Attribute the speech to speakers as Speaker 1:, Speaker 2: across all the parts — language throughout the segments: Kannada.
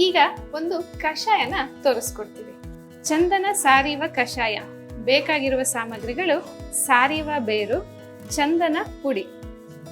Speaker 1: ಈಗ ಒಂದು ಕಷಾಯನ ತೋರಿಸ್ಕೊಡ್ತೀವಿ. ಚಂದನ ಸಾರಿವ ಕಷಾಯ. ಬೇಕಾಗಿರುವ ಸಾಮಗ್ರಿಗಳು ಸಾರಿವ ಬೇರು, ಚಂದನ ಪುಡಿ.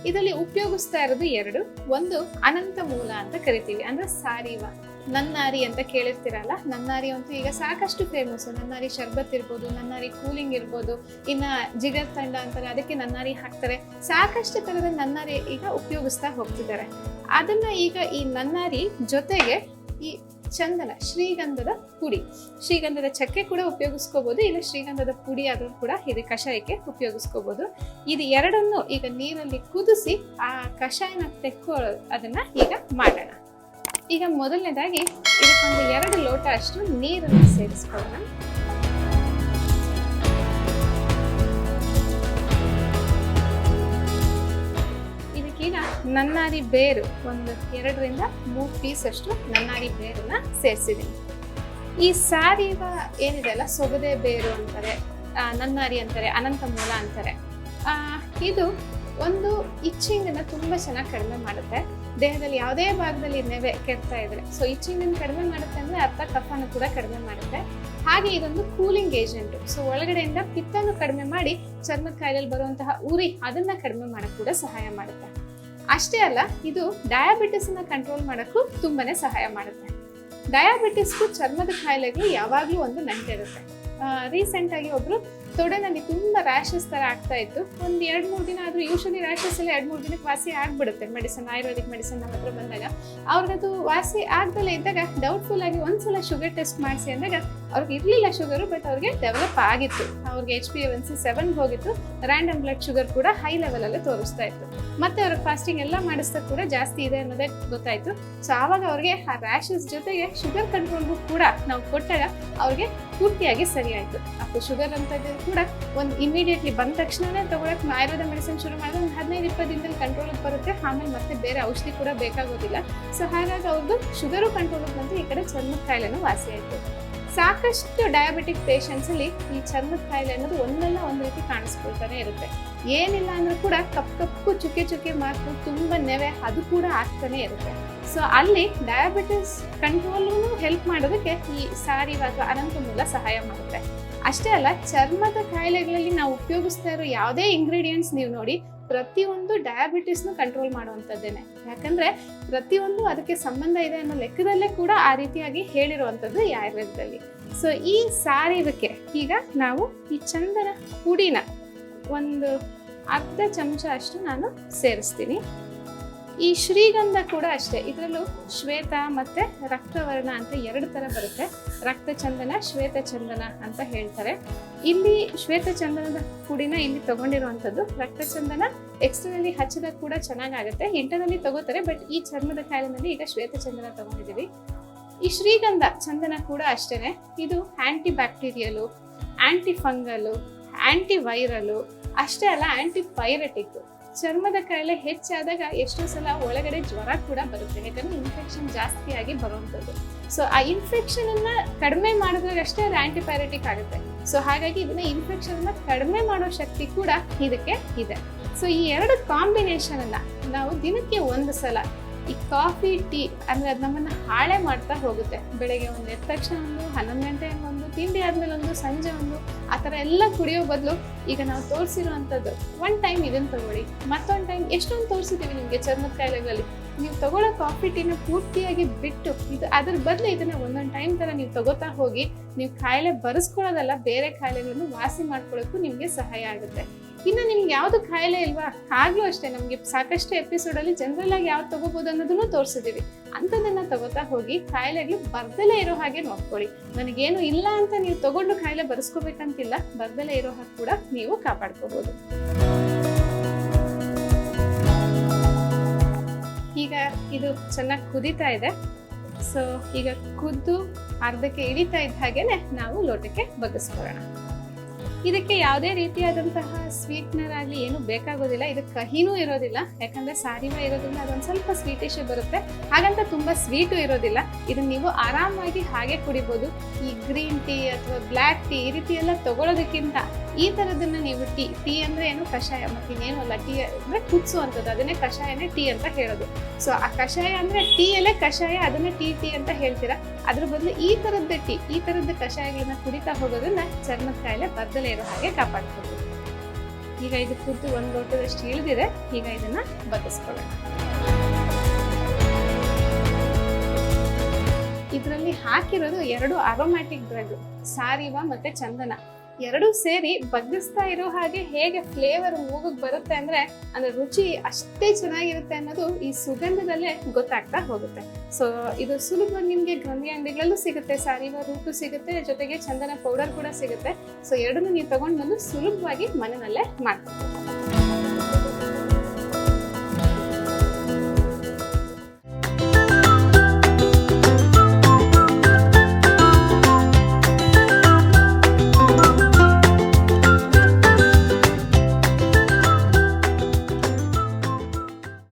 Speaker 1: ಇದರಲ್ಲಿ ಉಪಯೋಗಿಸ್ತಾ ಇರೋದು ಎರಡು, ಒಂದು ಅನಂತ ಮೂಲ ಅಂತ ಕರಿತೀವಿ. ಅಂದ್ರೆ ಸಾರಿವ. ನನ್ನಾರಿ ಅಂತ ಕೇಳಿರ್ತೀರಲ್ಲ, ನನ್ನಾರಿ ಅಂತೂ ಈಗ ಸಾಕಷ್ಟು ಫೇಮಸ್ ನನ್ನಾರಿ ಶರ್ಬತ್ ಇರ್ಬೋದು, ನನ್ನಾರಿ ಕೂಲಿಂಗ್ ಇರ್ಬೋದು, ಇನ್ನ ಜಿಗರ್ ತಂಡ ಅಂತಾರೆ, ಅದಕ್ಕೆ ನನ್ನಾರಿ ಹಾಕ್ತಾರೆ. ಸಾಕಷ್ಟು ತರದ ನನ್ನಾರಿ ಈಗ ಉಪಯೋಗಿಸ್ತಾ ಹೋಗ್ತಿದ್ದಾರೆ. ಅದನ್ನ ಈಗ ಈ ನನ್ನಾರಿ ಜೊತೆಗೆ ಈ ಚಂದನ, ಶ್ರೀಗಂಧದ ಪುಡಿ. ಶ್ರೀಗಂಧದ ಚಕ್ಕೆ ಕೂಡ ಉಪಯೋಗಿಸ್ಕೋಬಹುದು ಇಲ್ಲ ಶ್ರೀಗಂಧದ ಪುಡಿ ಆದರೂ ಕೂಡ ಇದು ಕಷಾಯಕ್ಕೆ ಉಪಯೋಗಿಸ್ಕೋಬಹುದು ಇದು ಎರಡನ್ನು ಈಗ ನೀರಲ್ಲಿ ಕುದಿಸಿ, ಆ ಕಷಾಯನ ತೆಕ್ಕೋ ಅದನ್ನ ಈಗ ಮಾಡೋಣ. ಈಗ ಮೊದಲನೇದಾಗಿ ಇದಕ್ಕೊಂದು ಎರಡು ಲೋಟ ಅಷ್ಟು ನೀರನ್ನು ಸೇರಿಸ್ಕೊಳ್ಳೋಣ. ನನ್ನಾರಿ ಬೇರು ಒಂದು ಎರಡರಿಂದ ಮೂರು ಪೀಸ್ ಅಷ್ಟು ನನ್ನಾರಿ ಬೇರನ್ನ ಸೇರಿಸಿದ್ದೀನಿ. ಈ ಸಾರಿವ ಏನಿದೆ ಅಲ್ಲ ಸೊಗದೆ ಬೇರು ಅಂತಾರೆ ನನ್ನಾರಿ ಅಂತಾರೆ ಅನಂತ ಮೂಲ ಅಂತಾರೆ ಇದು ಒಂದು ಇಚ್ಚಿಂಗನ್ನು ತುಂಬ ತುಂಬಾ ಚೆನ್ನಾಗಿ ಕಡಿಮೆ ಮಾಡುತ್ತೆ. ದೇಹದಲ್ಲಿ ಯಾವುದೇ ಭಾಗದಲ್ಲಿ ನೆವೆ ಕೆಡ್ತಾ ಇದ್ರೆ ಸೊ ಇಚ್ಚಿಂಗನ್ನು ಕಡಿಮೆ ಮಾಡುತ್ತೆ ಅಂದರೆ ಅರ್ಥ ಕಫನ ಕೂಡ ಕಡಿಮೆ ಮಾಡುತ್ತೆ. ಹಾಗೆ ಇದೊಂದು ಕೂಲಿಂಗ್ ಏಜೆಂಟು ಸೊ ಒಳಗಡೆಯಿಂದ ಪಿತ್ತನ್ನು ಕಡಿಮೆ ಮಾಡಿ ಚರ್ಮದ ಕಾಯಿಲೆಯಲ್ಲಿ ಬರುವಂತಹ ಉರಿ ಅದನ್ನು ಕಡಿಮೆ ಮಾಡೋಕ್ಕೆ ಕೂಡ ಸಹಾಯ ಮಾಡುತ್ತೆ. ಅಷ್ಟೇ ಅಲ್ಲ, ಇದು ಡಯಾಬಿಟಿಸ್ನ ಕಂಟ್ರೋಲ್ ಮಾಡೋಕ್ಕೂ ತುಂಬಾನೇ ಸಹಾಯ ಮಾಡುತ್ತೆ. ಡಯಾಬಿಟಿಸ್ಗೂ ಚರ್ಮದ ಕಾಯಿಲೆಗಳು ಯಾವಾಗಲೂ ಒಂದು ನಂಟಿರುತ್ತೆ. ರೀಸೆಂಟ್ ಆಗಿ ಒಬ್ರು ತೊಡೆನಲ್ಲಿ ತುಂಬ ರ್ಯಾಷಸ್ ಥರ ಆಗ್ತಾ ಇತ್ತು. ಒಂದು ಎರಡು ಮೂರು ದಿನ ಆದರೂ ಯೂಶಲಿ ರ್ಯಾಷಸ್ ಎಲ್ಲ ಎರಡು ಮೂರು ದಿನಕ್ಕೆ ವಾಸಿ ಆಗಿಬಿಡುತ್ತೆ ಮೆಡಿಸನ್ ಆಯುರ್ವೇದಿಕ್ ಮೆಡಿಸನ್ ನಮ್ಮ ಹತ್ರ ಬಂದಾಗ. ಅವ್ರಿಗದು ವಾಸಿ ಆಗ್ದಲೇ ಇದ್ದಾಗ ಡೌಟ್ಫುಲ್ ಆಗಿ ಒಂದ್ಸಲ ಶುಗರ್ ಟೆಸ್ಟ್ ಮಾಡಿಸಿ ಅಂದಾಗ ಅವ್ರಿಗೆ ಇರಲಿಲ್ಲ ಶುಗರು ಬಟ್ ಅವ್ರಿಗೆ ಡೆವಲಪ್ ಆಗಿತ್ತು. ಅವ್ರಿಗೆ H P N C seven ಹೋಗಿತ್ತು. ರ್ಯಾಂಡಮ್ ಬ್ಲಡ್ ಶುಗರ್ ಕೂಡ ಹೈ ಲೆವೆಲಲ್ಲೇ ತೋರಿಸ್ತಾ ಇತ್ತು. ಮತ್ತೆ ಅವ್ರಿಗೆ ಫಾಸ್ಟಿಂಗ್ ಎಲ್ಲ ಮಾಡಿಸ್ತಾ ಕೂಡ ಜಾಸ್ತಿ ಇದೆ ಅನ್ನೋದೇ ಗೊತ್ತಾಯಿತು. ಸೊ ಆವಾಗ ಅವ್ರಿಗೆ ಆ ರ್ಯಾಷಸ್ ಜೊತೆಗೆ ಶುಗರ್ ಕಂಟ್ರೋಲ್ಗೂ ಕೂಡ ನಾವು ಕೊಟ್ಟಾಗ ಅವ್ರಿಗೆ ಪೂರ್ತಿಯಾಗಿ ಸರಿಯಾಯಿತು. ಆ ಶುಗರ್ ಅಂತ ಕೂಡ ಒಂದು ಇಮಿಡಿಯೇಟ್ಲಿ ಬಂದ ತಕ್ಷಣನೇ ತಗೊಳಕ್ ಆಯುರ್ವೇದ ಮೆಡಿಸಿನ್ ಶುರು ಮಾಡಿದ್ರೆ ಒಂದು ಹದಿನೈದು, ಇಪ್ಪತ್ತು ದಿನದಲ್ಲಿ ಕಂಟ್ರೋಲಿಗೆ ಬರುತ್ತೆ. ಆಮೇಲೆ ಮತ್ತೆ ಬೇರೆ ಔಷಧಿ ಕೂಡ ಬೇಕಾಗೋದಿಲ್ಲ. ಸೊ ಹಾಗಾಗಿ ಅವ್ರದ್ದು ಶುಗರು ಕಂಟ್ರೋಲ್ ಬಂದು ಈ ಕಡೆ ಚರ್ಮದ ಕಾಯಿಲೆನೂ ವಾಸಿ ಆಯಿತು. ಸಾಕಷ್ಟು ಡಯಾಬಿಟಿಕ್ ಪೇಷಂಟ್ಸ್ ಅಲ್ಲಿ ಈ ಚರ್ಮದ ಕಾಯಿಲೆ ಅನ್ನೋದು ಒಂದಲ್ಲ ಒಂದು ರೀತಿ ಕಾಣಿಸ್ಕೊಳ್ತಾನೆ ಇರುತ್ತೆ. ಏನಿಲ್ಲ ಅಂದ್ರೂ ಕೂಡ ಕಪ್ಪು ಕಪ್ಪು ಚುಕ್ಕೆ ಚುಕ್ಕೆ ಮಾರ್ಕು ತುಂಬ ನೆವೆ ಅದು ಕೂಡ ಆಗ್ತಾನೆ ಇರುತ್ತೆ. ಸೊ ಅಲ್ಲಿ ಡಯಾಬಿಟಿಸ್ ಕಂಟ್ರೋಲ್ಗೂ ಹೆಲ್ಪ್ ಮಾಡೋದಕ್ಕೆ ಈ ಸಾರಿ ಅಥವಾ ಅನಂತ ಮೂಲ ಸಹಾಯ ಮಾಡುತ್ತೆ. ಅಷ್ಟೇ ಅಲ್ಲ, ಚರ್ಮದ ಕಾಯಿಲೆಗಳಲ್ಲಿ ನಾವು ಉಪಯೋಗಿಸ್ತಾ ಇರೋ ಯಾವುದೇ ಇಂಗ್ರೀಡಿಯೆಂಟ್ಸ್ ನೀವು ನೋಡಿ, ಪ್ರತಿಯೊಂದು ಡಯಾಬಿಟಿಸ್ನ ಕಂಟ್ರೋಲ್ ಮಾಡುವಂಥದ್ದೇನೆ. ಯಾಕಂದ್ರೆ ಪ್ರತಿಯೊಂದು ಅದಕ್ಕೆ ಸಂಬಂಧ ಇದೆ ಅನ್ನೋ ಲೆಕ್ಕದಲ್ಲೇ ಕೂಡ ಆ ರೀತಿಯಾಗಿ ಹೇಳಿರುವಂಥದ್ದು ಆಯುರ್ವೇದದಲ್ಲಿ. ಸೊ ಈ ಸಾರಿವಕ್ಕೆ ಈಗ ನಾವು ಈ ಚಂದನ ಪುಡಿನ ಒಂದು ಅರ್ಧ ಚಮಚ ಅಷ್ಟು ನಾನು ಸೇರಿಸ್ತೀನಿ. ಈ ಶ್ರೀಗಂಧ ಕೂಡ ಅಷ್ಟೇ. ಇದರಲ್ಲೂ ಶ್ವೇತ ಮತ್ತೆ ರಕ್ತವರ್ಣ ಅಂತ ಎರಡು ತರ ಬರುತ್ತೆ. ರಕ್ತ ಚಂದನ ಶ್ವೇತ ಚಂದನ ಅಂತ ಹೇಳ್ತಾರೆ. ಇಲ್ಲಿ ಶ್ವೇತ ಚಂದನದ ಪುಡಿನ ಇಲ್ಲಿ ತಗೊಂಡಿರುವಂಥದ್ದು ರಕ್ತ ಚಂದನ ಎಕ್ಸ್ಟರ್ನಲ್ಲಿ ಹಚ್ಚದ ಕೂಡ ಚೆನ್ನಾಗಾಗುತ್ತೆ. ಇಂಟರ್ನಲ್ಲಿ ತಗೋತಾರೆ, ಬಟ್ ಈ ಚರ್ಮದ ಕಾಯಿಲೆನಲ್ಲಿ ಈಗ ಶ್ವೇತ ಚಂದನ ತಗೊಂಡಿದ್ದೀವಿ. ಈ ಶ್ರೀಗಂಧ ಚಂದನ ಕೂಡ ಅಷ್ಟೇ ಇದು anti bacterial anti fungal anti viral ಅಷ್ಟೇ ಅಲ್ಲ ಪೈರಟಿಕ್ ಚರ್ಮದ ಕಾಯಿಲೆ ಹೆಚ್ಚಾದಾಗ ಎಷ್ಟೋ ಸಲ ಒಳಗಡೆ ಜ್ವರ ಕೂಡ ಬರುತ್ತೆ. ಯಾಕಂದ್ರೆ ಇನ್ಫೆಕ್ಷನ್ ಜಾಸ್ತಿಯಾಗಿ ಬರುವಂಥದ್ದು. ಸೊ ಆ ಇನ್ಫೆಕ್ಷನ್ ಅನ್ನ ಕಡಿಮೆ ಮಾಡಿದಾಗ ಅಷ್ಟೇ ಅದು ಆಂಟಿಪೈರೆಟಿಕ್ ಆಗುತ್ತೆ. ಸೊ ಹಾಗಾಗಿ ಇದನ್ನ ಇನ್ಫೆಕ್ಷನ್ ಅನ್ನ ಕಡಿಮೆ ಮಾಡೋ ಶಕ್ತಿ ಕೂಡ ಇದಕ್ಕೆ ಇದೆ. ಸೊ ಈ ಎರಡು ಕಾಂಬಿನೇಷನ್ ಅನ್ನ ನಾವು ದಿನಕ್ಕೆ ಒಂದು ಸಲ ಈ ಕಾಫಿ ಟೀ ಅಂದ್ರೆ ಅದು ನಮ್ಮನ್ನ ಹಾಳೆ ಮಾಡ್ತಾ ಹೋಗುತ್ತೆ. ಬೆಳಗ್ಗೆ ಒಂದು ಎದ್ದ ತಕ್ಷಣ ಒಂದು ಹನ್ನೊಂದು ಗಂಟೆ ಒಂದು ತಿಂಡಿ ಆದ್ಮೇಲೆ ಒಂದು ಸಂಜೆ ಒಂದು, ಆ ಥರ ಎಲ್ಲ ಕುಡಿಯೋ ಬದಲು ಈಗ ನಾವು ತೋರಿಸಿರುವಂಥದ್ದು ಒನ್ ಟೈಮ್ ಇದನ್ನು ತಗೊಳ್ಳಿ. ಮತ್ತೊಂದು ಟೈಮ್ ಎಷ್ಟೊಂದು ತೋರಿಸಿದ್ದೀವಿ ನಿಮಗೆ ಚರ್ಮದ ಕಾಯಿಲೆಗಳಲ್ಲಿ. ನೀವು ತಗೊಳ್ಳೋ ಕಾಫಿ ಟೀನ ಪೂರ್ತಿಯಾಗಿ ಬಿಟ್ಟು, ಇದು ಅದ್ರ ಬದಲು ಇದನ್ನ ಒಂದೊಂದು ಟೈಮ್ ತರ ನೀವು ತಗೋತಾ ಹೋಗಿ, ನೀವು ಕಾಯಿಲೆ ಬರೆಸ್ಕೊಳ್ಳೋದಲ್ಲ, ಬೇರೆ ಕಾಯಿಲೆಗಳನ್ನು ವಾಸಿ ಮಾಡ್ಕೊಳ್ಳೋಕ್ಕೂ ನಿಮಗೆ ಸಹಾಯ ಆಗುತ್ತೆ. ಇನ್ನು ನಿಮ್ಗೆ ಯಾವುದು ಖಾಯಿಲೆ ಇಲ್ವಾ? ಆಗ್ಲೂ ಅಷ್ಟೇ, ನಮಗೆ ಸಾಕಷ್ಟು ಎಪಿಸೋಡ್ ಅಲ್ಲಿ ಜನರಲ್ ಆಗಿ ಯಾವ್ದು ತಗೋಬಹುದು ಅನ್ನೋದನ್ನು ತೋರಿಸಿದೀವಿ. ಅಂಥದ್ದನ್ನು ತಗೋತಾ ಹೋಗಿ ಕಾಯಿಲೆಗಳು ಬರ್ದಲೇ ಇರೋ ಹಾಗೆ ನೋಡ್ಕೊಳ್ಳಿ. ನನಗೇನು ಇಲ್ಲ ಅಂತ ನೀವು ತಗೊಂಡು ಕಾಯಿಲೆ ಬರೆಸ್ಕೋಬೇಕಂತಿಲ್ಲ, ಬರ್ದಲೇ ಇರೋ ಹಾಗೆ ಕೂಡ ನೀವು ಕಾಪಾಡ್ಕೋಬಹುದು ಈಗ ಇದು ಚೆನ್ನಾಗಿ ಕುದೀತಾ ಇದೆ. ಸೊ ಈಗ ಕುದ್ದು ಅರ್ಧಕ್ಕೆ ಇಳಿತಾ ಇದ್ದ ಹಾಗೇನೆ ನಾವು ಲೋಟಕ್ಕೆ ಬಗ್ಗಿಸ್ಕೊಳ್ಳೋಣ. ಇದಕ್ಕೆ ಯಾವುದೇ ರೀತಿಯಾದಂತಹ ಸ್ವೀಟ್ನರ್ ಆಗಲಿ ಏನು ಬೇಕಾಗೋದಿಲ್ಲ. ಇದು ಕಹಿನೂ ಇರೋದಿಲ್ಲ. ಯಾಕಂದ್ರೆ ಸಾರಿವ ಇರೋದ್ರಿಂದ ಅದೊಂದು ಸ್ವಲ್ಪ ಸ್ವೀಟಿಶೇ ಬರುತ್ತೆ. ಹಾಗಂತ ತುಂಬಾ ಸ್ವೀಟು ಇರೋದಿಲ್ಲ. ಇದನ್ನು ನೀವು ಆರಾಮಾಗಿ ಹಾಗೆ ಕುಡಿಬೋದು. ಈ ಗ್ರೀನ್ ಟೀ ಅಥವಾ ಬ್ಲ್ಯಾಕ್ ಟೀ ಈ ರೀತಿ ಎಲ್ಲ ತಗೊಳ್ಳೋದಕ್ಕಿಂತ ಈ ಥರದನ್ನು ನೀವು ಟೀ ಟೀ ಅಂದ್ರೆ ಏನು? ಕಷಾಯ ಮತ್ತು ಇನ್ನೇನು ಅಲ್ಲ. ಟೀ ಅಂದ್ರೆ ಕುದಿಸುವಂಥದ್ದು ಅದನ್ನೇ ಕಷಾಯನೇ ಟೀ ಅಂತ ಹೇಳೋದು. ಸೊ ಆ ಕಷಾಯ ಅಂದ್ರೆ ಟೀಯಲ್ಲೇ ಕಷಾಯ, ಅದನ್ನೇ ಟೀ ಟೀ ಅಂತ ಹೇಳ್ತೀರಾ? ಅದ್ರ ಬದಲು ಈ ಥರದ್ದು ಟೀ ಈ ಥರದ್ದು ಕಷಾಯಗಳನ್ನ ಕುಡಿತಾ ಹೋಗೋದನ್ನ ಚರ್ಮದ ಕಾಯಿಲೆ ಬರ್ದಲೇ ಇರೋ ಹಾಗೆ ಕಾಪಾಡ್ಕೊಬೋದು ಈಗ ಇದು ಕುದ್ದು ಒಂದು ಲೋಟದಷ್ಟು ಇಳಿದಿದೆ. ಈಗ ಇದನ್ನ ಬದಲಿಸ್ಕೊಳ್ಳೋಣ ಇದರಲ್ಲಿ ಹಾಕಿರೋದು ಎರಡು ಅರೋಮ್ಯಾಟಿಕ್ ಬ್ರೆಡ್ ಸಾರಿವ ಮತ್ತೆ ಚಂದನ. ಎರಡು ಸೇರಿ ಬಗ್ಗಿಸ್ತಾ ಇರೋ ಹಾಗೆ ಹೇಗೆ ಫ್ಲೇವರ್ ಮೂಗಿಗೆ ಬರುತ್ತೆ ಅಂದ್ರೆ ಅಂದ್ರೆ ರುಚಿ ಅಷ್ಟೇ ಚೆನ್ನಾಗಿರುತ್ತೆ ಅನ್ನೋದು ಈ ಸುಗಂಧದಲ್ಲೇ ಗೊತ್ತಾಗ್ತಾ ಹೋಗುತ್ತೆ. ಸೊ ಇದು ಸುಲಭವಾಗಿ ನಿಮ್ಗೆ ಗಂಧಿ ಅಂಗಡಿಗಳಲ್ಲೂ ಸಿಗುತ್ತೆ ಸಾರಿವ ರೂಟು ಸಿಗುತ್ತೆ, ಜೊತೆಗೆ ಚಂದನ ಪೌಡರ್ ಕೂಡ ಸಿಗುತ್ತೆ. ಸೊ ಎರಡನ್ನೂ ನೀವು ತಗೊಂಡು ಬಂದು ಸುಲಭವಾಗಿ ಮನೆಯಲ್ಲೇ ಮಾಡ್ಕೊಬೋದು.